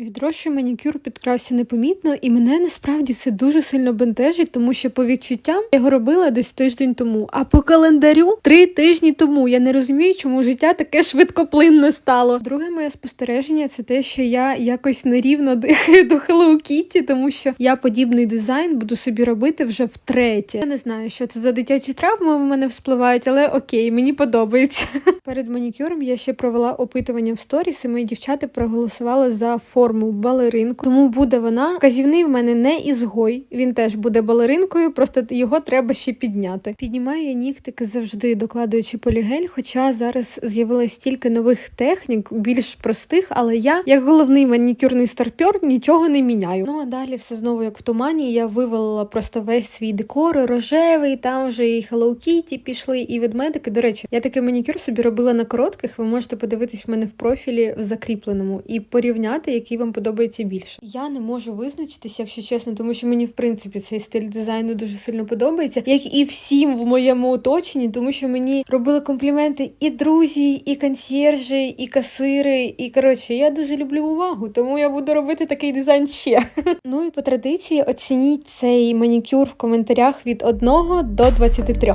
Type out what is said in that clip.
Відрощий манікюр підкрався непомітно, і мене насправді це дуже сильно бентежить, тому що по відчуттям я його робила десь тиждень тому. А по календарю три тижні тому. Я не розумію, чому життя таке швидкоплинне стало. Друге моє спостереження це те, що я якось нерівно дихаю до Hello Kitty, тому що я подібний дизайн буду собі робити вже втретє. Я не знаю, що це за дитячі травми в мене вспливають, але окей, мені подобається. Перед манікюром я ще провела опитування в сторіс, і мої дівчата проголосували за форму балеринку. Тому буде вона. Вказівний в мене не ізгой. Він теж буде балеринкою, просто його треба ще підняти. Піднімаю я нігтики завжди, докладуючи полігель. Хоча зараз з'явилось стільки нових технік, більш простих, але я, як головний манікюрний старпер, нічого не міняю. Ну а далі все знову як в тумані. Я вивалила просто весь свій декор, рожевий, там вже і Hello Kitty пішли, і ведмедики. До речі, я такий манікюр собі робила на коротких. Ви можете подивитись в мене в профілі в закріпленому і порівняти, вам подобається більше. Я не можу визначитись, якщо чесно, тому що мені в принципі цей стиль дизайну дуже сильно подобається, як і всім в моєму оточенні, тому що мені робили компліменти і друзі, і консьєржі, і касири. І коротше, я дуже люблю увагу, тому я буду робити такий дизайн ще. Ну і по традиції оцініть цей манікюр в коментарях від 1 до 23.